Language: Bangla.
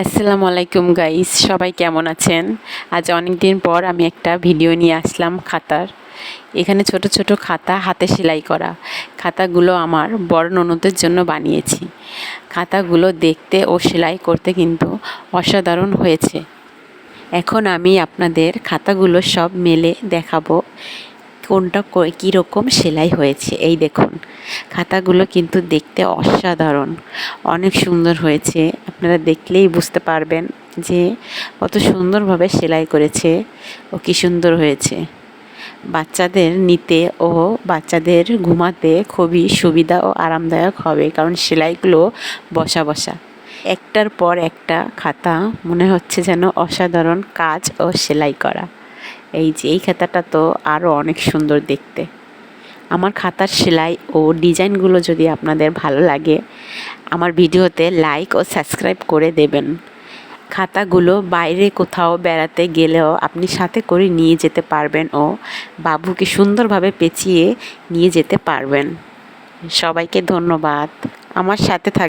আসসালামু আলাইকুম গাইস সবাই কেমন আছেন? আজ অনেক দিন পর আমি একটা ভিডিও নিয়ে আসলাম খাতার। এখানে ছোট ছোট খাতা হাতে সেলাই করা। খাতাগুলো আমার বড় ননদের জন্য বানিয়েছি। খাতাগুলো দেখতে ও সেলাই করতে কিন্তু অসাধারণ হয়েছে। এখন আমি আপনাদের খাতাগুলো সব মেলে দেখাবো কোনটা কীরকম সেলাই হয়েছে। এই দেখুন, খাতাগুলো কিন্তু দেখতে অসাধারণ। অনেক সুন্দর হয়েছে। আপনারা দেখলেই বুঝতে পারবেন যে কত সুন্দরভাবে সেলাই করেছে ও কী সুন্দর হয়েছে। বাচ্চাদের নিতে ও বাচ্চাদের ঘুমাতে খুবই সুবিধা ও আরামদায়ক হবে, কারণ সেলাইগুলো বসা বসা। একটার পর একটা খাতা, মনে হচ্ছে যেন অসাধারণ কাজ ও সেলাই করা। এই যে, এই খাতাটা তো আরও অনেক সুন্দর দেখতে। আমার খাতার সেলাই ও ডিজাইনগুলো যদি আপনাদের ভালো লাগে, আমার ভিডিওতে লাইক ও সাবস্ক্রাইব করে দেবেন। খাতাগুলো বাইরে কোথাও বেড়াতে গেলেও আপনি সাথে করে নিয়ে যেতে পারবেন ও বাবুকে সুন্দরভাবে পেঁচিয়ে নিয়ে যেতে পারবেন। সবাইকে ধন্যবাদ। আমার সাথে থাক